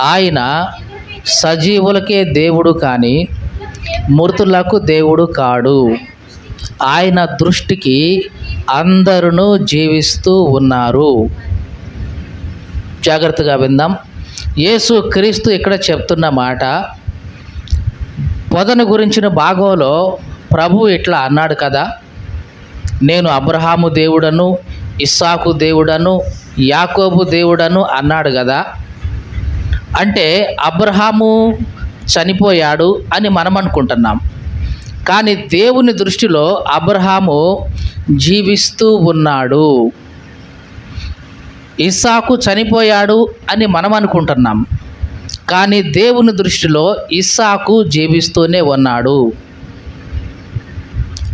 ఆయన సజీవులకే దేవుడు కానీ మృతులకు దేవుడు కాడు. ఆయన దృష్టికి అందరూ జీవిస్తూ ఉన్నారు. జాగ్రత్తగా విందాం. యేసు క్రీస్తు ఇక్కడ చెప్తున్న మాట పొదను గురించిన భాగంలో ప్రభు ఇట్లా అన్నాడు కదా నేను అబ్రహాము దేవుడను ఇస్సాకు దేవుడను యాకోబు దేవుడను అన్నాడు కదా అంటే అబ్రహాము చనిపోయాడు అని మనం అనుకుంటున్నాం. కానీ దేవుని దృష్టిలో అబ్రహాము జీవిస్తూ ఉన్నాడు. ఇస్సాకు చనిపోయాడు అని మనం అనుకుంటున్నాం. కానీ దేవుని దృష్టిలో ఇస్సాకు జీవిస్తూనే ఉన్నాడు.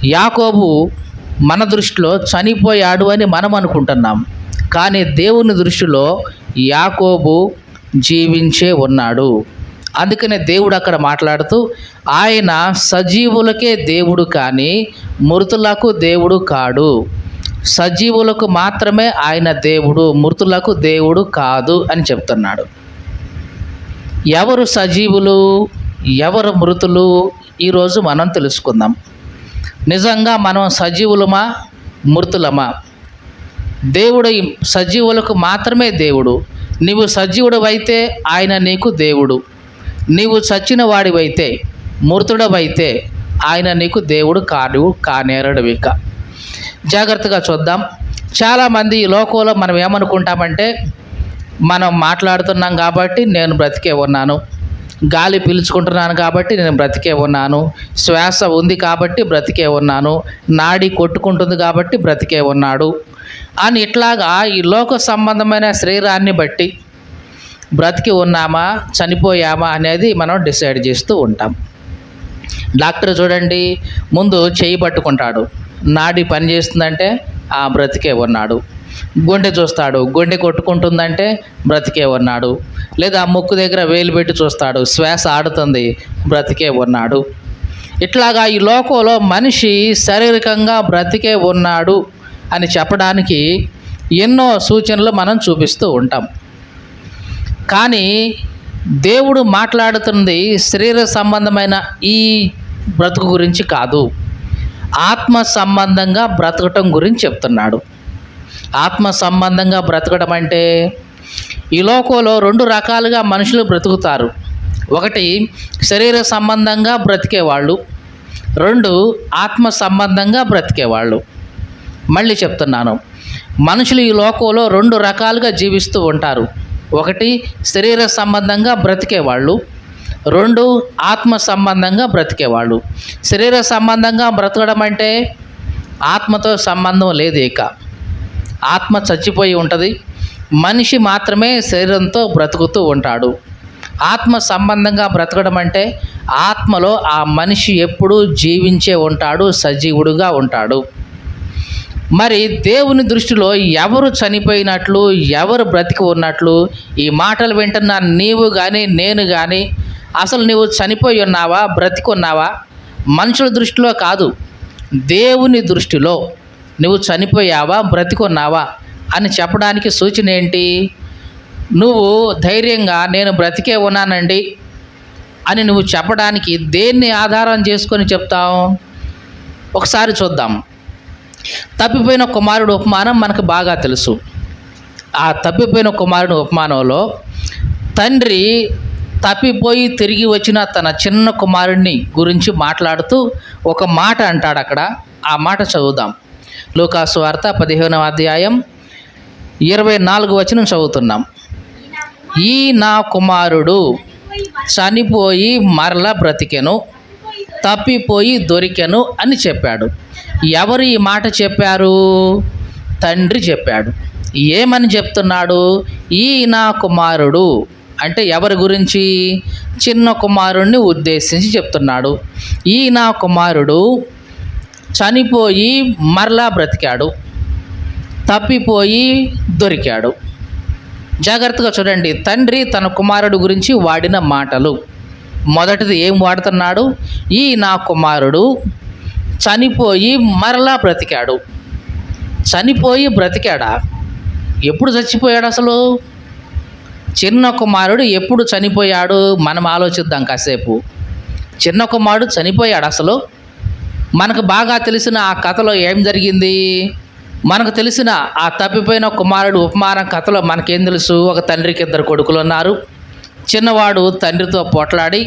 యాకోబు మన దృష్టిలో చనిపోయాడు అని మనం అనుకుంటున్నాం. కానీ దేవుని దృష్టిలో యాకోబు జీవించే ఉన్నాడు. అందుకనే దేవుడు అక్కడ మాట్లాడుతూ ఆయన సజీవులకే దేవుడు కానీ మృతులకు దేవుడు కాడు. సజీవులకు మాత్రమే ఆయన దేవుడు మృతులకు దేవుడు కాదు అని చెప్తున్నాడు. ఎవరు సజీవులు ఎవరు మృతులు ఈరోజు మనం తెలుసుకుందాం. నిజంగా మనం సజీవులమా మృతులమా? దేవుడు సజీవులకు మాత్రమే దేవుడు. నీవు సజీవుడవైతే ఆయన నీకు దేవుడు. నీవు చచ్చిన వాడివైతే మృతుడవైతే ఆయన నీకు దేవుడు కాడు కానేరడవిక. జాగ్రత్తగా చూద్దాం. చాలామంది ఈ లోకంలో మనం ఏమనుకుంటామంటే మనం మాట్లాడుతున్నాం కాబట్టి నేను బ్రతికే ఉన్నాను. గాలి పీల్చుకుంటున్నాను కాబట్టి నేను బ్రతికే ఉన్నాను. శ్వాస ఉంది కాబట్టి బ్రతికే ఉన్నాను. నాడి కొట్టుకుంటుంది కాబట్టి బ్రతికే ఉన్నాడు. అని ఇట్లాగా ఈ లోక సంబంధమైన శరీరాన్ని బట్టి బ్రతికి ఉన్నామా చనిపోయామా అనేది మనం డిసైడ్ చేస్తూ ఉంటాం. డాక్టర్ చూడండి ముందు చేయి పట్టుకుంటాడు. నాడి పని చేస్తుందంటే ఆ బ్రతికే ఉన్నాడు. గుండె చూస్తాడు. గుండె కొట్టుకుంటుందంటే బ్రతికే ఉన్నాడు. లేదా ముక్కు దగ్గర వేలు పెట్టి చూస్తాడు. శ్వాస ఆడుతుంది బ్రతికే ఉన్నాడు. ఇట్లాగా ఈ లోకంలో మనిషి శారీరకంగా బ్రతికే ఉన్నాడు. అని చెప్పడానికి ఎన్నో సూచనలు మనం చూపిస్తూ ఉంటాం. కానీ దేవుడు మాట్లాడుతుంది శరీర సంబంధమైన ఈ బ్రతుకు గురించి కాదు. ఆత్మ సంబంధంగా బ్రతకటం గురించి చెప్తున్నాడు. ఆత్మ సంబంధంగా బ్రతకడం అంటే ఈ లోకంలో రెండు రకాలుగా మనుషులు బ్రతుకుతారు. ఒకటి శరీర సంబంధంగా బ్రతికేవాళ్ళు రెండు ఆత్మ సంబంధంగా బ్రతికేవాళ్ళు. మళ్ళీ చెప్తున్నాను. మనుషులు ఈ లోకంలో రెండు రకాలుగా జీవిస్తూ ఉంటారు. ఒకటి శరీర సంబంధంగా బ్రతికేవాళ్ళు రెండు ఆత్మ సంబంధంగా బ్రతికేవాళ్ళు శరీర సంబంధంగా బ్రతకడం అంటే ఆత్మతో సంబంధం లేదు ఇక. ఆత్మ చచ్చిపోయి ఉంటుంది. మనిషి మాత్రమే శరీరంతో బ్రతుకుతూ ఉంటాడు. ఆత్మ సంబంధంగా బ్రతకడం అంటే ఆత్మలో ఆ మనిషి ఎప్పుడూ జీవించే ఉంటాడు సజీవుడుగా ఉంటాడు. మరి దేవుని దృష్టిలో ఎవరు చనిపోయినట్లు ఎవరు బ్రతికి ఉన్నట్లు ఈ మాటలు వింటున్న నీవు కానీ నేను కానీ అసలు నీవు చనిపోయి ఉన్నావా బ్రతికి ఉన్నావా? మనుషుల దృష్టిలో కాదు. దేవుని దృష్టిలో నువ్వు చనిపోయావా బ్రతికున్నావా అని చెప్పడానికి సూచన ఏంటి? నువ్వు ధైర్యంగా నేను బ్రతికే ఉన్నానండి అని నువ్వు చెప్పడానికి దేన్ని ఆధారం చేసుకొని చెప్తావు? ఒకసారి చూద్దాం. తప్పిపోయిన కుమారుడు ఉపమానం మనకు బాగా తెలుసు. ఆ తప్పిపోయిన కుమారుడు ఉపమానంలో తండ్రి తప్పిపోయి తిరిగి వచ్చిన తన చిన్న కుమారుడిని గురించి మాట్లాడుతూ ఒక మాట అంటాడు అక్కడ. ఆ మాట చదువుదాం. లూకాసు వార్త పదిహేనవ అధ్యాయం ఇరవై నాలుగు వచనం చదువుతున్నాం. ఈ నా కుమారుడు చనిపోయి మరల బ్రతికెను. తప్పిపోయి దొరికెను అని చెప్పాడు. ఎవరు ఈ మాట చెప్పారు? తండ్రి చెప్పాడు. ఏమని చెప్తున్నాడు? ఈ నా కుమారుడు అంటే ఎవరి గురించి? చిన్న కుమారుణ్ణి ఉద్దేశించి చెప్తున్నాడు. ఈ నా కుమారుడు చనిపోయి మరలా బ్రతికాడు. తప్పిపోయి దొరికాడు. జాగ్రత్తగా చూడండి. తండ్రి తన కుమారుడు గురించి వాడిన మాటలు. మొదటిది ఏం వాడుతున్నాడు? ఈ నా కుమారుడు చనిపోయి మరలా బ్రతికాడు. చనిపోయి బ్రతికాడా? ఎప్పుడు చచ్చిపోయాడు అసలు? చిన్న కుమారుడు ఎప్పుడు చనిపోయాడు? మనం ఆలోచిద్దాం కాసేపు. చిన్న కుమారుడు చనిపోయాడు అసలు. మనకు బాగా తెలిసిన ఆ కథలో ఏం జరిగింది? మనకు తెలిసిన ఆ తప్పిపోయిన కుమారుడు ఉపమానం కథలో మనకేం తెలుసు? ఒక తండ్రికి ఇద్దరు కొడుకులు ఉన్నారు. చిన్నవాడు తండ్రితో పోట్లాడి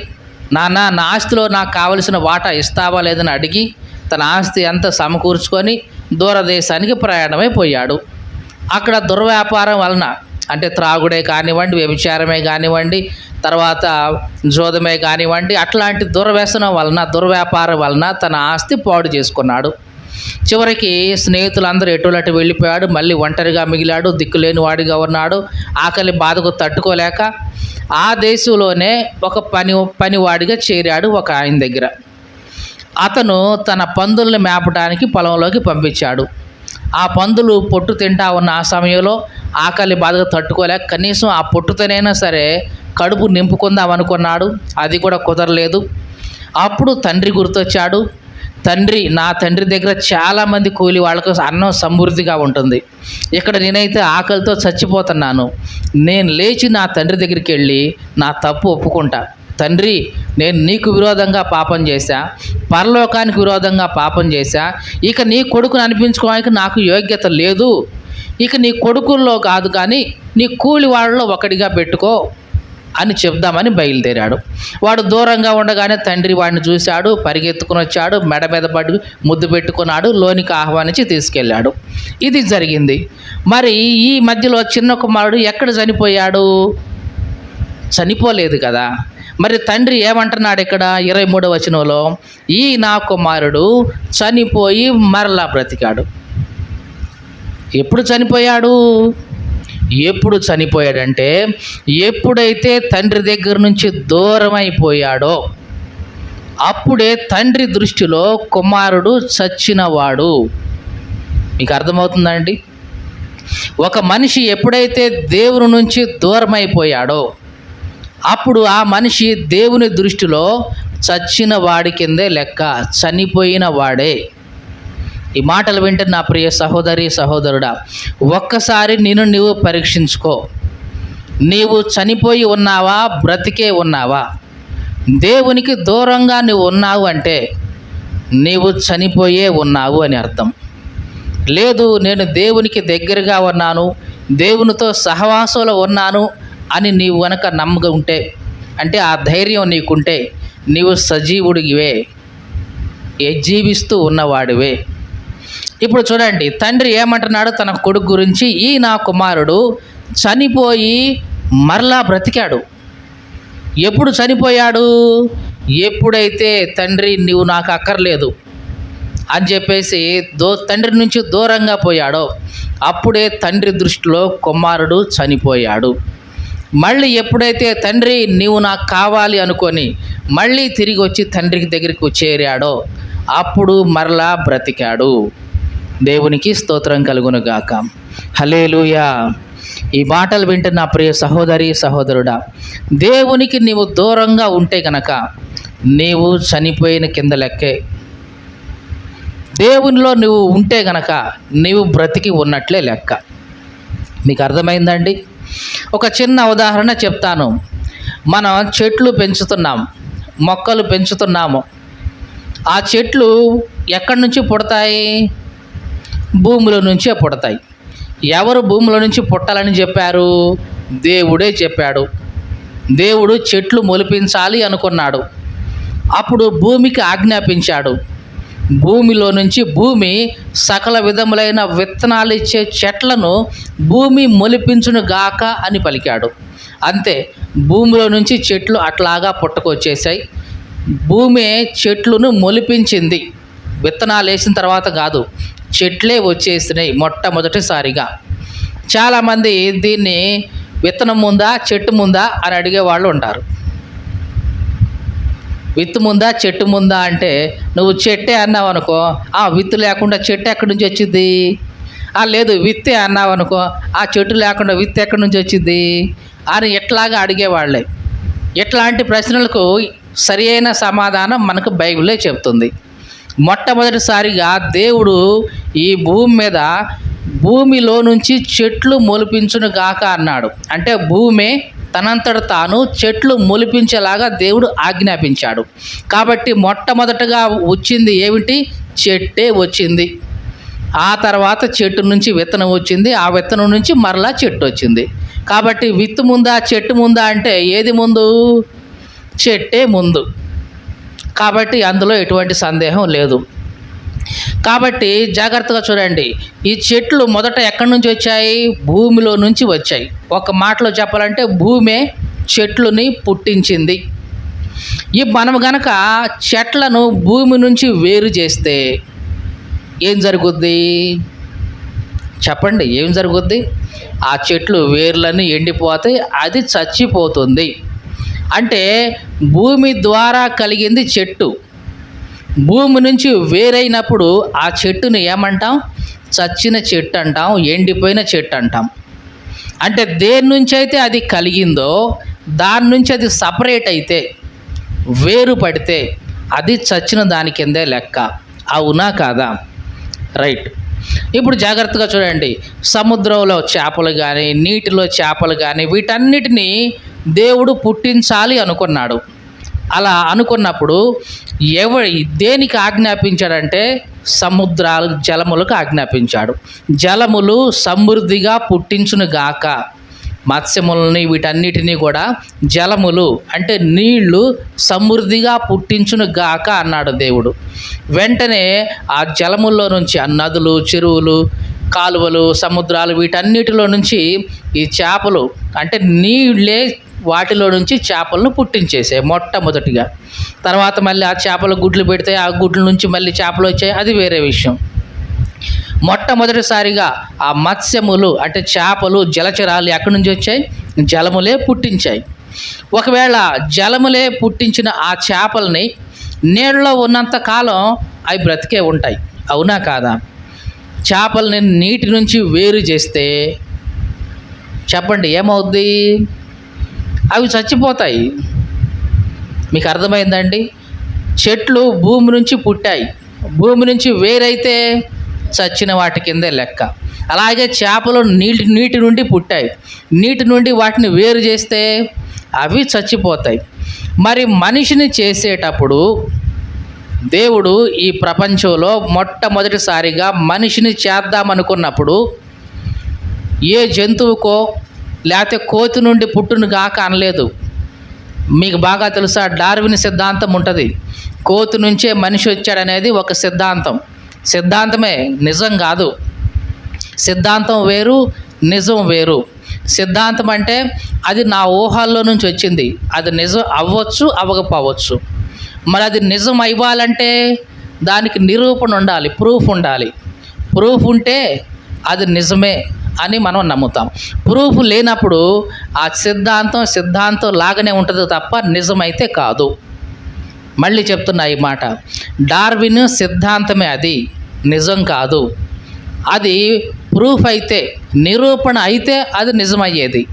నాన్న నా ఆస్తిలో నాకు కావలసిన వాటా ఇస్తావా లేదని అడిగి తన ఆస్తి అంతా సమకూర్చుకొని దూరదేశానికి ప్రయాణమైపోయాడు అక్కడ దుర్వ్యాపారం వలన అంటే త్రాగుడే కానివ్వండి వ్యభిచారమే కానివ్వండి తర్వాత జోదమే కానివ్వండి అట్లాంటి దుర్వ్యసనం వలన దుర్వ్యాపారం వలన తన ఆస్తి పాడు చేసుకున్నాడు. చివరికి స్నేహితులందరూ ఎటులటు వెళ్ళిపోయాడు మళ్ళీ ఒంటరిగా మిగిలాడు దిక్కులేని వాడిగా ఉన్నాడు. ఆకలి బాధకు తట్టుకోలేక ఆ దేశంలోనే ఒక పని పనివాడిగా చేరాడు ఒక ఆయన దగ్గర. అతను తన పందుల్ని మేపడానికి పొలంలోకి పంపించాడు. ఆ పందులు పొట్టు తింటా ఉన్న ఆ సమయంలో ఆకలి బాధగా తట్టుకోలేక కనీసం ఆ పొట్టుతోనైనా సరే కడుపు నింపుకుందాం అనుకున్నాడు. అది కూడా కుదరలేదు. అప్పుడు తండ్రి గుర్తొచ్చాడు. తండ్రి నా తండ్రి దగ్గర చాలామంది కూలి వాళ్ళకు అన్నం సమృద్ధిగా ఉంటుంది. ఇక్కడ నేనైతే ఆకలితో చచ్చిపోతున్నాను. నేను లేచి నా తండ్రి దగ్గరికి వెళ్ళి నా తప్పు ఒప్పుకుంటా. తండ్రి నేను నీకు విరోధంగా పాపం చేశా. పరలోకానికి విరోధంగా పాపం చేశా. ఇక నీ కొడుకుని అనిపించుకోవడానికి నాకు యోగ్యత లేదు. ఇక నీ కొడుకుల్లో కాదు కానీ నీ కూలి వాళ్ళలో ఒకటిగా పెట్టుకో. అని చెప్దామని బయలుదేరాడు. వాడు దూరంగా ఉండగానే తండ్రి వాడిని చూశాడు పరిగెత్తుకుని వచ్చాడు మెడ మీద పడి ముద్దు పెట్టుకున్నాడు లోనికి ఆహ్వానించి తీసుకెళ్ళాడు. ఇది జరిగింది. మరి ఈ మధ్యలో చిన్న కుమారుడు ఎక్కడ చనిపోయాడు? చనిపోలేదు కదా. మరి తండ్రి ఏమంటున్నాడు ఇక్కడ? ఇరవై మూడవ వచనంలో ఈ నా కుమారుడు చనిపోయి మరలా బ్రతికాడు. ఎప్పుడు చనిపోయాడు? ఎప్పుడు చనిపోయాడంటే ఎప్పుడైతే తండ్రి దగ్గర నుంచి దూరం అయిపోయాడో అప్పుడే తండ్రి దృష్టిలో కుమారుడు చచ్చినవాడు. మీకు అర్థమవుతుందండి ఒక మనిషి ఎప్పుడైతే దేవుని నుంచి దూరం అయిపోయాడో అప్పుడు ఆ మనిషి దేవుని దృష్టిలో చచ్చిన వాడి కిందే లెక్క చనిపోయిన వాడే. ఈ మాటలు వింటే నా ప్రియ సహోదరి సహోదరుడా ఒక్కసారి నేను నీవు పరీక్షించుకో. నీవు చనిపోయి ఉన్నావా బ్రతికే ఉన్నావా? దేవునికి దూరంగా నువ్వు ఉన్నావు అంటే నీవు చనిపోయే ఉన్నావు అని అర్థం. లేదు నేను దేవునికి దగ్గరగా ఉన్నాను దేవునితో సహవాసంలో ఉన్నాను అని నీవు గనక నమ్మక ఉంటే అంటే ఆ ధైర్యం నీకుంటే నీవు సజీవుడివే ఏ జీవిస్తూ ఉన్నవాడివే. ఇప్పుడు చూడండి తండ్రి ఏమంటున్నాడు? తన కొడుకు గురించి ఈ నా కుమారుడు చనిపోయి మరలా బ్రతికాడు. ఎప్పుడు చనిపోయాడు? ఎప్పుడైతే తండ్రి నీవు నాకు అక్కర్లేదు అని చెప్పేసి దో తండ్రి నుంచి దూరంగా పోయాడో అప్పుడే తండ్రి దృష్టిలో కుమారుడు చనిపోయాడు. మళ్ళీ ఎప్పుడైతే తండ్రి నీవు నాకు కావాలి అనుకొని మళ్ళీ తిరిగి వచ్చి తండ్రికి దగ్గరికి చేరాడో అప్పుడు మరలా బ్రతికాడు. దేవునికి స్తోత్రం కలుగును గాక హలేలుయా ఈ మాటలు వింటే నా ప్రియ సహోదరి సహోదరుడా దేవునికి నీవు దూరంగా ఉంటే గనక నీవు చనిపోయిన కింద లెక్కే. దేవునిలో నువ్వు ఉంటే గనక నీవు బ్రతికి ఉన్నట్లే లెక్క. మీకు అర్థమైందండి? ఒక చిన్న ఉదాహరణ చెప్తాను. మనం చెట్లు పెంచుతున్నాం మొక్కలు పెంచుతున్నాము. ఆ చెట్లు ఎక్కడి నుంచి పుడతాయి? భూమిలో నుంచే పుడతాయి. ఎవరు భూమిలో నుంచి పుట్టాలని చెప్పారు? దేవుడే చెప్పాడు. దేవుడు చెట్లు మొలిపించాలి అనుకున్నాడు. అప్పుడు భూమికి ఆజ్ఞాపించాడు. భూమిలో నుంచి భూమి సకల విధములైన విత్తనాలు ఇచ్చే చెట్లను భూమి మొలిపించును గాక అని పలికాడు. అంతే భూమిలో నుంచి చెట్లు అట్లాగా పుట్టుకొచ్చేసాయి భూమి చెట్లను మొలిపించింది. విత్తనాలు వేసిన తర్వాత కాదు చెట్లే వచ్చేసినాయి మొట్టమొదటిసారిగా. చాలామంది దీన్ని విత్తనం ముందా చెట్టు ముందా అని అడిగే వాళ్ళు ఉంటారు. విత్తు ముందా చెట్టు ముందా అంటే నువ్వు చెట్టే అన్నావు అనుకో ఆ విత్తు లేకుండా చెట్టు ఎక్కడి నుంచి వచ్చింది ఆ లేదు విత్తే అన్నావు అనుకో ఆ చెట్టు లేకుండా విత్తు ఎక్కడి నుంచి వచ్చింది అని ఎట్లాగా అడిగేవాళ్ళే ఇట్లాంటి ప్రశ్నలకు సరి అయిన సమాధానం మనకు బైబిలే చెప్తుంది మొట్టమొదటిసారిగా దేవుడు ఈ భూమి మీద భూమిలో నుంచి చెట్లు మొలిపించును గాక అన్నాడు. అంటే భూమి తనంతట తాను చెట్లు మొలిపించేలాగా దేవుడు ఆజ్ఞాపించాడు. కాబట్టి మొట్టమొదటగా వచ్చింది ఏమిటి? చెట్టే వచ్చింది. ఆ తర్వాత చెట్టు నుంచి విత్తనం వచ్చింది. ఆ విత్తనం నుంచి మరలా చెట్టు వచ్చింది. కాబట్టి విత్తు ముందా చెట్టు ముందా అంటే ఏది ముందు? చెట్టే ముందు. కాబట్టి అందులో ఎటువంటి సందేహం లేదు. కాబట్టి జాగ్రత్తగా చూడండి. ఈ చెట్లు మొదట ఎక్కడి నుంచి వచ్చాయి? భూమిలో నుంచి వచ్చాయి. ఒక మాటలో చెప్పాలంటే భూమే చెట్లుని పుట్టించింది. ఈ మనం గనక చెట్లను భూమి నుంచి వేరు చేస్తే ఏం జరుగుద్ది? చెప్పండి ఏం జరుగుద్ది? ఆ చెట్లు వేర్లన్నీ ఎండిపోతాయి అది చచ్చిపోతుంది. అంటే భూమి ద్వారా కలిగింది చెట్టు. భూమి నుంచి వేరైనప్పుడు ఆ చెట్టుని ఏమంటాం? చచ్చిన చెట్టు అంటాం ఎండిపోయిన చెట్టు అంటాం. అంటే దేని నుంచి అయితే అది కలిగిందో దాని నుంచి అది సపరేట్ అయితే వేరు పడితే అది చచ్చిన దాని కిందే లెక్క. అవునా కాదా? రైట్. ఇప్పుడు జాగ్రత్తగా చూడండి. సముద్రంలో చేపలు కానీ నీటిలో చేపలు కానీ వీటన్నిటినీ దేవుడు పుట్టించాలి అనుకున్నాడు. అలా అనుకున్నప్పుడు ఎవరి దేనికి ఆజ్ఞాపించాడంటే సముద్రాలు జలములకు ఆజ్ఞాపించాడు. జలములు సమృద్ధిగా పుట్టించును గాక. మత్స్యములని వీటన్నిటినీ కూడా జలములు అంటే నీళ్ళు సమృద్ధిగా పుట్టించును గాక అన్నాడు దేవుడు. వెంటనే ఆ జలముల్లో నుంచి ఆ నదులు చెరువులు కాలువలు సముద్రాలు వీటన్నిటిలో నుంచి ఈ చేపలు అంటే నీళ్ళే వాటిలో నుంచి చేపలను పుట్టించేసాయి మొట్టమొదటిగా. తర్వాత మళ్ళీ ఆ చేపలు గుడ్లు పెడితే ఆ గుడ్ల నుంచి మళ్ళీ చేపలు వచ్చాయి. అది వేరే విషయం. మొట్టమొదటిసారిగా ఆ మత్స్యములు అంటే చేపలు జలచరాలు ఎక్కడి నుంచి వచ్చాయి? జలములే పుట్టించాయి. ఒకవేళ జలములే పుట్టించిన ఆ చేపల్ని నీళ్ళలో ఉన్నంత కాలం అవి బ్రతికే ఉంటాయి. అవునా కాదా? చేపల్ని నీటి నుంచి వేరు చేస్తే చెప్పండి ఏమవుద్ది? అవి చచ్చిపోతాయి. మీకు అర్థమైందండి? చెట్లు భూమి నుంచి పుట్టాయి. భూమి నుంచి వేరైతే చచ్చిన వాటి కిందే లెక్క. అలాగే చేపలు నీటి నీటి నుండి పుట్టాయి. నీటి నుండి వాటిని వేరు చేస్తే అవి చచ్చిపోతాయి. మరి మనిషిని చేసేటప్పుడు దేవుడు ఈ ప్రపంచంలో మొట్టమొదటిసారిగా మనిషిని చేద్దామనుకున్నప్పుడు ఏ జంతువుకో లేకపోతే కోతి నుండి పుట్టును గాక అనలేదు. మీకు బాగా తెలుసా? డార్విన్ సిద్ధాంతం ఉంటుంది. కోతి నుంచే మనిషి వచ్చాడనేది ఒక సిద్ధాంతం. సిద్ధాంతమే నిజం కాదు. సిద్ధాంతం వేరు నిజం వేరు. సిద్ధాంతం అంటే అది నా ఊహల్లో నుంచి వచ్చింది. అది నిజం అవ్వచ్చు అవ్వకపోవచ్చు. మరి అది నిజం అవ్వాలంటే దానికి నిరూపణ ఉండాలి ప్రూఫ్ ఉండాలి. ప్రూఫ్ ఉంటే అది నిజమే. అని మనం నమ్ముతాం. ప్రూఫ్ లేనప్పుడు ఆ సిద్ధాంతం సిద్ధాంతం లాగానే ఉంటుంది తప్ప నిజమైతే కాదు. మళ్ళీ చెప్తున్నా ఈ మాట. డార్విన్ సిద్ధాంతమే అది. నిజం కాదు. అది ప్రూఫ్ అయితే నిరూపణ అయితే అది నిజమయ్యేది.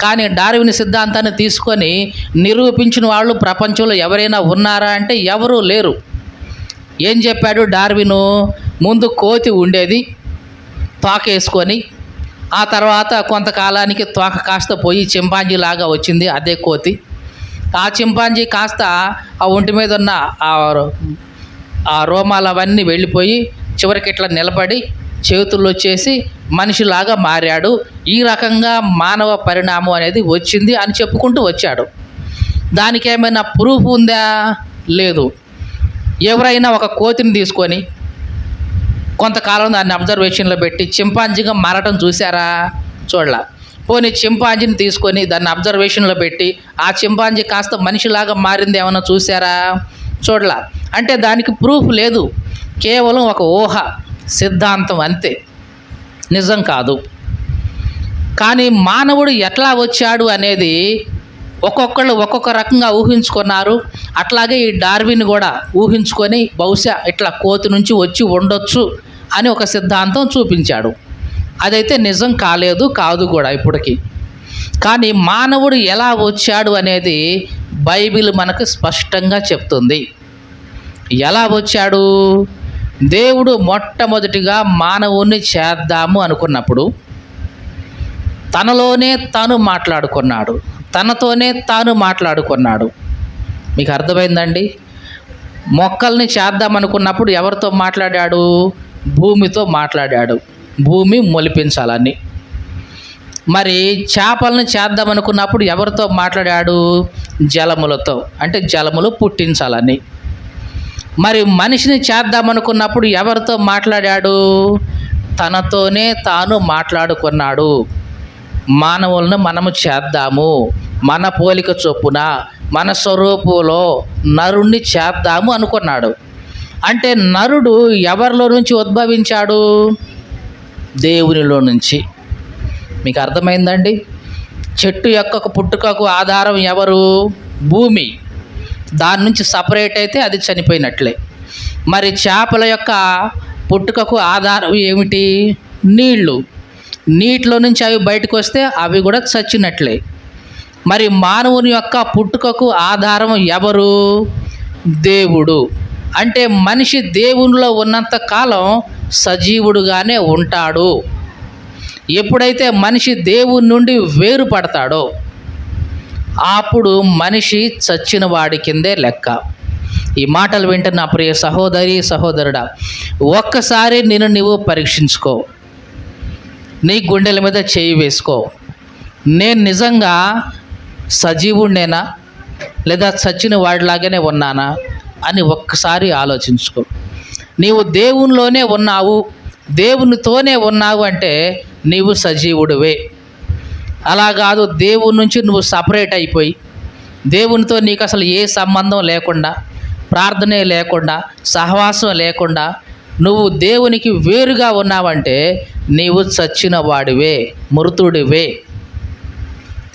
కానీ డార్విన్ సిద్ధాంతాన్ని తీసుకొని నిరూపించిన వాళ్ళు ప్రపంచంలో ఎవరైనా ఉన్నారా అంటే ఎవరూ లేరు. ఏం చెప్పాడు డార్విను? ముందు కోతి ఉండేది పాకేసుకొని ఆ తర్వాత కొంతకాలానికి తోక కాస్త పోయి చింపాంజీ లాగా వచ్చింది అదే కోతి. ఆ చింపాంజీ కాస్త ఆ ఒంటి మీద ఉన్న ఆ ఆ రోమాలు అవన్నీ వెళ్ళిపోయి చివరికి ఇట్లా నిలబడి చేతుల్లో వచ్చేసి మనిషిలాగా మారాడు. ఈ రకంగా మానవ పరిణామం అనేది వచ్చింది అని చెప్పుకుంటూ వచ్చాడు. దానికి ఏమైనా ప్రూఫ్ ఉందా? లేదు. ఎవరైనా ఒక కోతిని తీసుకొని కొంతకాలం దాన్ని అబ్జర్వేషన్లో పెట్టి చింపాంజీగా మారటం చూసారా చూడలా. పోనీ చింపాంజీని తీసుకొని దాన్ని అబ్జర్వేషన్లో పెట్టి ఆ చింపాంజీ కాస్త మనిషిలాగా మారింది ఏమైనా చూసారా చూడలా. అంటే దానికి ప్రూఫ్ లేదు. కేవలం ఒక ఊహ సిద్ధాంతం అంతే. నిజం కాదు. కానీ మానవుడు ఎట్లా వచ్చాడు అనేది ఒక్కొక్కళ్ళు ఒక్కొక్క రకంగా ఊహించుకున్నారు. అట్లాగే ఈ డార్విన్ కూడా ఊహించుకొని బహుశా ఇట్లా కోతి నుంచి వచ్చి ఉండొచ్చు అని ఒక సిద్ధాంతం చూపించాడు. అదైతే నిజం కాలేదు కాదు కూడా ఇప్పటికి. కానీ మానవుడు ఎలా వచ్చాడు అనేది బైబిల్ మనకు స్పష్టంగా చెప్తుంది. ఎలా వచ్చాడు? దేవుడు మొట్టమొదటిగా మానవుణ్ణి చేద్దాము అనుకున్నప్పుడు తనలోనే తను మాట్లాడుకున్నాడు. తనతోనే తాను మాట్లాడుకున్నాడు. మీకు అర్థమైందండి? మొక్కల్ని చేద్దామనుకున్నప్పుడు ఎవరితో మాట్లాడాడు? భూమితో మాట్లాడాడు. భూమి మొలిపించాలని. మరి చేపలను చేద్దామనుకున్నప్పుడు ఎవరితో మాట్లాడాడు? జలములతో. అంటే జలములు పుట్టించాలని. మరి మనిషిని చేద్దామనుకున్నప్పుడు ఎవరితో మాట్లాడాడు? తనతోనే తాను మాట్లాడుకున్నాడు. మానవులను మనము చేద్దాము. మన పోలిక చొప్పున మన స్వరూపులో నరుణ్ణి చేద్దాము అనుకున్నాడు. అంటే నరుడు ఎవరిలో నుంచి ఉద్భవించాడు? దేవునిలో నుంచి. మీకు అర్థమైందండి? చెట్టు యొక్క పుట్టుకకు ఆధారం ఎవరు? భూమి. దాని నుంచి సపరేట్ అయితే అది చనిపోయినట్లే. మరి చేపల యొక్క పుట్టుకకు ఆధారం ఏమిటి? నీళ్ళు. నీటిలో నుంచి అవి బయటకు వస్తే అవి కూడా చచ్చినట్లే. మరి మానవుని యొక్క పుట్టుకకు ఆధారం ఎవరు? దేవుడు. అంటే మనిషి దేవునిలో ఉన్నంత కాలం సజీవుడుగానే ఉంటాడు. ఎప్పుడైతే మనిషి దేవుని నుండి వేరుపడతాడో అప్పుడు మనిషి చచ్చిన వాడి కిందే లెక్క. ఈ మాటలు వింటున్న ప్రియ సహోదరి సహోదరుడా ఒక్కసారి నేను నువ్వు పరీక్షించుకో. నీ గుండెల మీద చేయి వేసుకో. నేను నిజంగా సజీవుడినేనా? లేదా చచ్చిన వాడిలాగానే ఉన్నానా? అని ఒక్కసారి ఆలోచించుకో. నీవు దేవునిలోనే ఉన్నావు దేవునితోనే ఉన్నావు అంటే నీవు సజీవుడివే. అలా కాదు దేవుని నుంచి నువ్వు సపరేట్ అయిపోయి దేవునితో నీకు అసలు ఏ సంబంధం లేకుండా ప్రార్థనే లేకుండా సహవాసం లేకుండా నువ్వు దేవునికి వేరుగా ఉన్నావంటే నీవు చచ్చిన వాడివే మృతుడివే.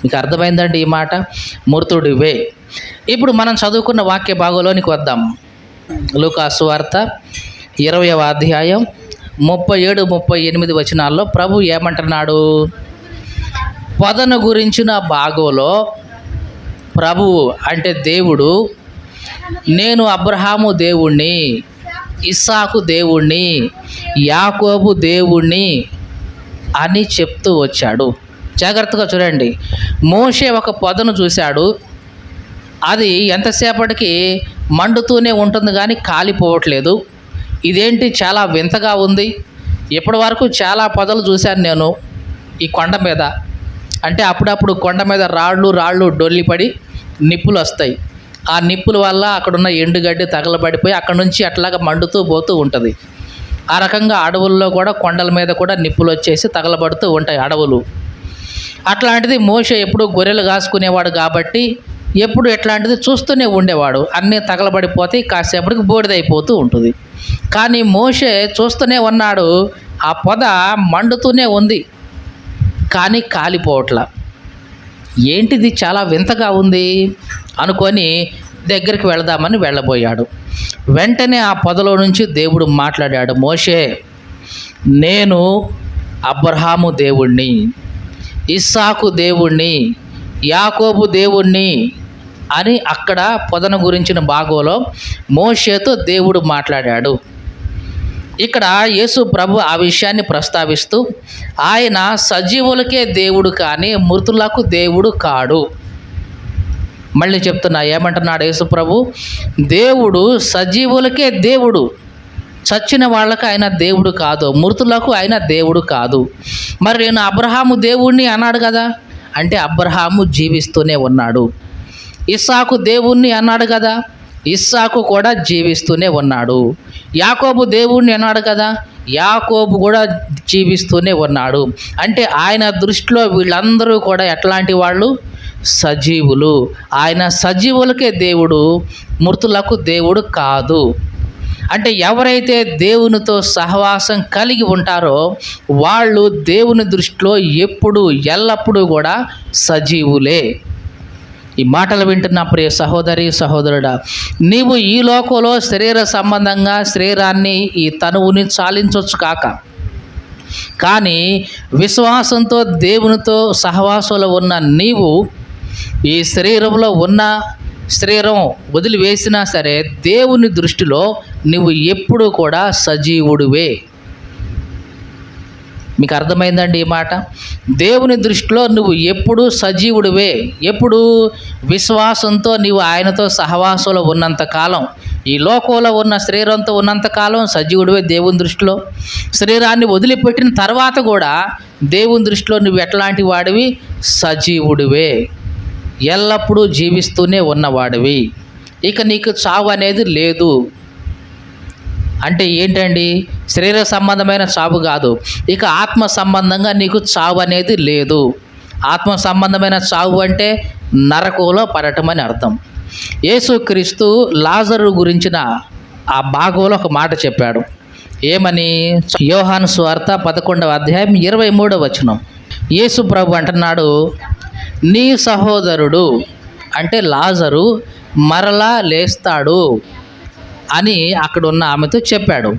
మీకు అర్థమైందండి ఈ మాట? మృతుడివే. ఇప్పుడు మనం చదువుకున్న వాక్య భాగంలోనికి వద్దాం. లూకాసు వార్త ఇరవయవ అధ్యాయం ముప్పై ఏడు ముప్పై ఎనిమిది వచనాల్లో ప్రభు ఏమంటున్నాడు? పొదను గురించిన భాగంలో ప్రభువు అంటే దేవుడు నేను అబ్రహాము దేవుణ్ణి ఇస్సాకు దేవుణ్ణి యాకోబు దేవుణ్ణి అని చెప్తూ వచ్చాడు. జాగ్రత్తగా చూడండి. మోషే ఒక పొదను చూశాడు. అది ఎంతసేపటికి మండుతూనే ఉంటుంది కానీ కాలిపోవట్లేదు. ఇదేంటి చాలా వింతగా ఉంది. ఇప్పటి వరకు చాలా పొదలు చూశాను నేను ఈ కొండ మీద. అంటే అప్పుడప్పుడు కొండ మీద రాళ్ళు రాళ్ళు డొల్లిపడి నిప్పులు వస్తాయి. ఆ నిప్పుల వల్ల అక్కడున్న ఎండుగడ్డి తగలబడిపోయి అక్కడ నుంచి అట్లాగా మండుతూ పోతూ ఉంటుంది. ఆ రకంగా అడవుల్లో కూడా కొండల మీద కూడా నిప్పులు వచ్చేసి తగలబడుతూ ఉంటాయి అడవులు. అట్లాంటిది మోష ఎప్పుడు గొర్రెలు కాసుకునేవాడు కాబట్టి ఎప్పుడు ఎట్లాంటిది చూస్తూనే ఉండేవాడు. అన్నీ తగలబడిపోతే కాసేపటికి బోడిదైపోతూ ఉంటుంది. కానీ మోషే చూస్తూనే ఉన్నాడు. ఆ పొద మండుతూనే ఉంది. కానీ కాలిపోవట్ల. ఏంటిది చాలా వింతగా ఉంది అనుకొని దగ్గరికి వెళదామని వెళ్ళబోయాడు. వెంటనే ఆ పొదలో నుంచి దేవుడు మాట్లాడాడు మోషే నేను అబ్రహాము దేవుణ్ణి ఇస్సాకు దేవుణ్ణి యాకోబు దేవుణ్ణి అని అక్కడ పొదన గురించిన భాగంలో మోషేతో దేవుడు మాట్లాడాడు. ఇక్కడ యేసు ప్రభు ఆ విషయాన్ని ప్రస్తావిస్తూ ఆయన సజీవులకే దేవుడు కానీ మృతులకు దేవుడు కాడు. మళ్ళీ చెప్తున్నా ఏమంటున్నాడు యేసు ప్రభు? దేవుడు సజీవులకే దేవుడు. చచ్చిన వాళ్ళకి ఆయన దేవుడు కాదు మృతులకు ఆయన దేవుడు కాదు. మరి నేను అబ్రహాము దేవుణ్ణి అన్నాడు కదా? అంటే అబ్రహాము జీవిస్తూనే ఉన్నాడు. ఇస్సాకు దేవుణ్ణి అన్నాడు కదా? ఇస్సాకు కూడా జీవిస్తూనే ఉన్నాడు. యాకోబు దేవుణ్ణి అన్నాడు కదా? యాకోబు కూడా జీవిస్తూనే ఉన్నాడు. అంటే ఆయన దృష్టిలో వీళ్ళందరూ కూడా ఎట్లాంటి వాళ్ళు? సజీవులు. ఆయన సజీవులకే దేవుడు మృతులకు దేవుడు కాదు. అంటే ఎవరైతే దేవునితో సహవాసం కలిగి ఉంటారో వాళ్ళు దేవుని దృష్టిలో ఎప్పుడు ఎల్లప్పుడూ కూడా సజీవులే. ఈ మాటలు వింటున్న ప్రియ సహోదరి సహోదరుడా నీవు ఈ లోకంలో శరీర సంబంధంగా శరీరాన్ని ఈ తనువుని చాలించవచ్చు కాక. కానీ విశ్వాసంతో దేవునితో సహవాసంలో ఉన్న నీవు ఈ శరీరంలో ఉన్న శరీరం వదిలివేసినా సరే దేవుని దృష్టిలో నువ్వు ఎప్పుడు కూడా సజీవుడివే. మీకు అర్థమైందండి ఈ మాట? దేవుని దృష్టిలో నువ్వు ఎప్పుడు సజీవుడివే. ఎప్పుడు విశ్వాసంతో నీవు ఆయనతో సహవాసంలో ఉన్నంత కాలం ఈ లోకంలో ఉన్న శరీరంతో ఉన్నంత కాలం సజీవుడివే దేవుని దృష్టిలో. శరీరాన్ని వదిలిపెట్టిన తర్వాత కూడా దేవుని దృష్టిలో నువ్వు ఎట్లాంటి వాడివి? సజీవుడివే. ఎల్లప్పుడూ జీవిస్తూనే ఉన్నవాడివి. ఇక నీకు చావు అనేది లేదు. అంటే ఏంటండి? శరీర సంబంధమైన చావు కాదు. ఇక ఆత్మ సంబంధంగా నీకు చావు అనేది లేదు. ఆత్మ సంబంధమైన చావు అంటే నరకంలో పడటం అని అర్థం. యేసుక్రీస్తు లాజరు గురించిన ఆ భాగంలో ఒక మాట చెప్పాడు. ఏమని? యోహాను స్వార్త పదకొండవ అధ్యాయం ఇరవై మూడవ వచనం. యేసు ప్రభు అంటున్నాడు నీ సహోదరుడు అంటే లాజరు మరలా లేస్తాడు అని అక్కడ ఉన్న ఆమెతో చెప్పాడు.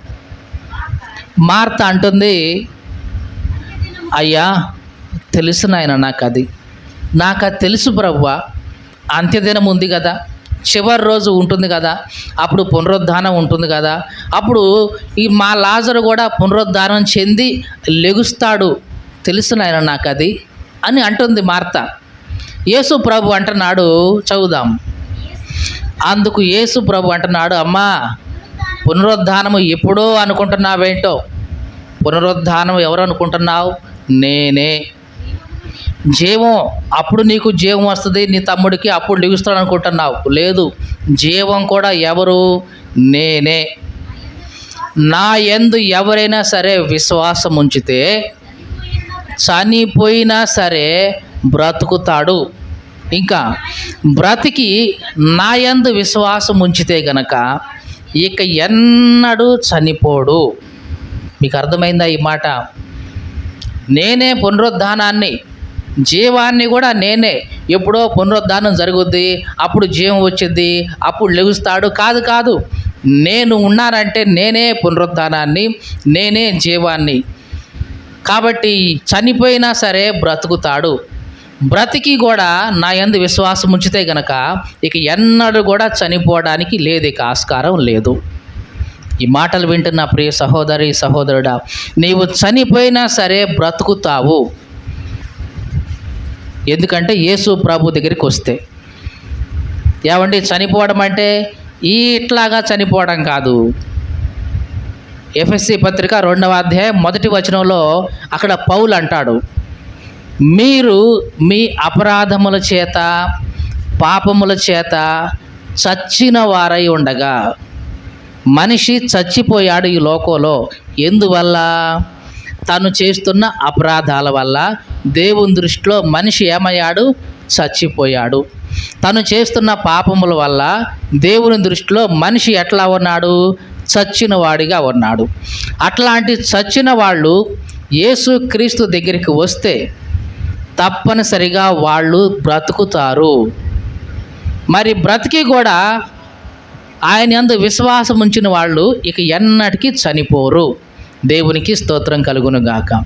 మార్త అంటుంది అయ్యా తెలుసు నాయన నాకు అది నాకు అది తెలుసు ప్రభువా అంత్యదినం ఉంది కదా చివరి రోజు ఉంటుంది కదా అప్పుడు పునరుద్ధానం ఉంటుంది కదా అప్పుడు ఈ మా లాజరు కూడా పునరుద్ధానం చెంది లెగుస్తాడు. తెలుసు నాయన నాకు అది అని అంటుంది మార్త. యేసు ప్రభు అంటున్నాడు చదువుదాం. అందుకు యేసు ప్రభు అంటున్నాడు అమ్మా పునరుద్ధానము ఎప్పుడో అనుకుంటున్నావేంటో? పునరుద్ధానం ఎవరు అనుకుంటున్నావు? నేనే. జీవం అప్పుడు నీకు జీవం వస్తుంది నీ తమ్ముడికి అప్పుడు లిగుస్తాడు అనుకుంటున్నావు. లేదు జీవం కూడా ఎవరు? నేనే. నా ఎందు ఎవరైనా సరే విశ్వాసం ఉంచితే చనిపోయినా సరే బ్రతుకుతాడు. ఇంకా బ్రతికి నా యందు విశ్వాసం ఉంచితే గనక ఇక ఎన్నడూ చనిపోడు. మీకు అర్థమైందా ఈ మాట? నేనే పునరుద్ధానాన్ని జీవాన్ని కూడా నేనే. ఎప్పుడో పునరుద్ధానం జరుగుద్ది అప్పుడు జీవం వచ్చింది అప్పుడు లెగుస్తాడు. కాదు కాదు. నేను ఉన్నానంటే నేనే పునరుద్ధానాన్ని నేనే జీవాన్ని. కాబట్టి చనిపోయినా సరే బ్రతుకుతాడు. బ్రతికి కూడా నా యందు విశ్వాసం ఉంచితే గనక ఇక ఎన్నడూ కూడా చనిపోవడానికి లేదు ఇక ఆస్కారం లేదు. ఈ మాటలు వింటున్న ప్రియ సహోదరి సహోదరుడా నీవు చనిపోయినా సరే బ్రతుకుతావు. ఎందుకంటే యేసు ప్రభు దగ్గరికి వస్తే. ఏమండి చనిపోవడం అంటే ఈ ఇట్లాగా చనిపోవడం కాదు. ఎఫ్ఎస్సి పత్రిక రెండవ అధ్యాయం మొదటి వచనంలో అక్కడ పౌలు అంటాడు మీరు మీ అపరాధముల చేత పాపముల చేత చచ్చిన వారై ఉండగా మనిషి చచ్చిపోయాడు ఈ లోకంలో. ఎందువల్ల? తను చేస్తున్న అపరాధాల వల్ల దేవుని దృష్టిలో మనిషి ఏమయ్యాడు? చచ్చిపోయాడు. తను చేస్తున్న పాపముల వల్ల దేవుని దృష్టిలో మనిషి ఎట్లా ఉన్నాడు? చచ్చిన వాడిగా ఉన్నాడు. అట్లాంటి చచ్చిన వాళ్ళు యేసు క్రీస్తు దగ్గరికి వస్తే తప్పనిసరిగా వాళ్ళు బ్రతుకుతారు. మరి బ్రతికి కూడా ఆయన అందు విశ్వాసం ఉంచిన వాళ్ళు ఇక ఎన్నటికీ చనిపోరు. దేవునికి స్తోత్రం కలుగును గాక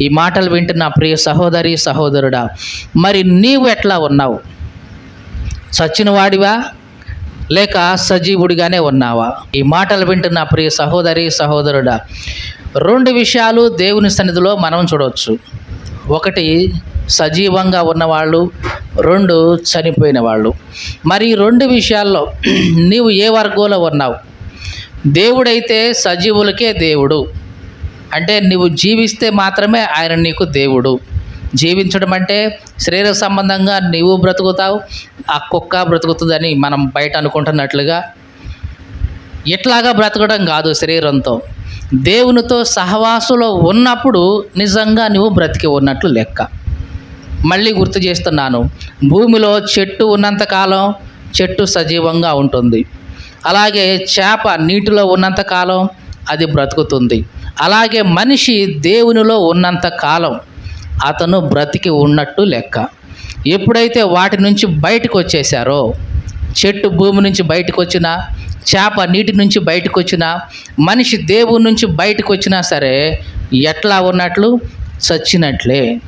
ఈ మాటలు వింటున్న ప్రియ సహోదరి సహోదరుడా మరి నీవు ఎట్లా ఉన్నావు? చచ్చిన వాడివా లేక సజీవుడిగానే ఉన్నావా? ఈ మాటలు వింటున్న ప్రియ సహోదరి సహోదరుడా రెండు విషయాలు దేవుని సన్నిధిలో మనం చూడవచ్చు ఒకటి సజీవంగా ఉన్నవాళ్ళు రెండు చనిపోయిన వాళ్ళు. మరి రెండు విషయాల్లో నీవు ఏ వర్గంలో ఉన్నావు? దేవుడైతే సజీవులకే దేవుడు. అంటే నువ్వు జీవిస్తే మాత్రమే ఆయన నీకు దేవుడు. జీవించడం అంటే శరీర సంబంధంగా నీవు బ్రతుకుతావు ఆ కుక్క బ్రతుకుతుందని మనం బయట అనుకుంటున్నట్లుగా ఎట్లాగా బ్రతకడం కాదు శరీరంతో. దేవునితో సహవాసులో ఉన్నప్పుడు నిజంగా నువ్వు బ్రతికి ఉన్నట్లు లెక్క. మళ్ళీ గుర్తు చేస్తున్నాను భూమిలో చెట్టు ఉన్నంతకాలం చెట్టు సజీవంగా ఉంటుంది. అలాగే చేప నీటిలో ఉన్నంతకాలం అది బ్రతుకుతుంది. అలాగే మనిషి దేవునిలో ఉన్నంత కాలం అతను బ్రతికి ఉన్నట్టు లెక్క. ఎప్పుడైతే వాటి నుంచి బయటకు వచ్చేసారో చెట్టు భూమి నుంచి బయటకు వచ్చినా చేప నీటి నుంచి బయటకు వచ్చినా మనిషి దేవుని నుంచి బయటకు వచ్చినా సరే ఎట్లా ఉన్నట్లు? చచ్చినట్లే.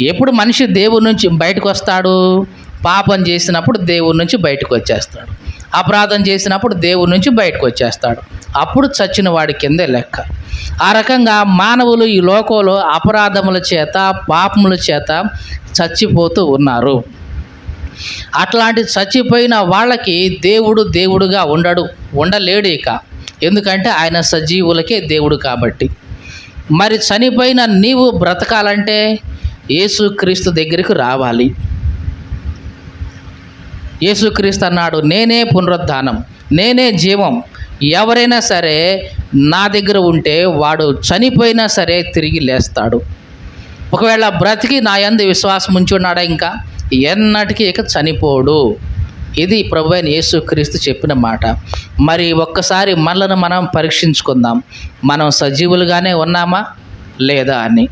ఎప్పుడు మనిషి దేవుని నుంచి బయటకు వస్తాడు పాపం చేసినప్పుడు దేవుని నుంచి బయటకు వచ్చేస్తాడు అపరాధం చేసినప్పుడు దేవుడి నుంచి బయటకు వచ్చేస్తాడు. అప్పుడు చచ్చిన వాడి కిందే లెక్క. ఆ రకంగా మానవులు ఈ లోకంలో అపరాధముల చేత పాపముల చేత చచ్చిపోతూ ఉన్నారు. అట్లాంటి చచ్చిపోయిన వాళ్ళకి దేవుడు దేవుడుగా ఉండడు ఉండలేడు ఇక. ఎందుకంటే ఆయన సజీవులకే దేవుడు కాబట్టి. మరి చనిపోయిన నీవు బ్రతకాలంటే యేసుక్రీస్తు దగ్గరికి రావాలి. యేసుక్రీస్తు అన్నాడు నేనే పునరుద్ధానం నేనే జీవం. ఎవరైనా సరే నా దగ్గర ఉంటే వాడు చనిపోయినా సరే తిరిగి లేస్తాడు. ఒకవేళ బ్రతికి నా యందు విశ్వాసం ఉంచున్నాడా ఇంకా? ఎన్నటికీ ఇక చనిపోడు. ఇది ప్రభు అయిన యేసుక్రీస్తు చెప్పిన మాట. మరి ఒక్కసారి మనలను మనం పరీక్షించుకుందాం. మనం సజీవులుగానే ఉన్నామా? లేదా అని.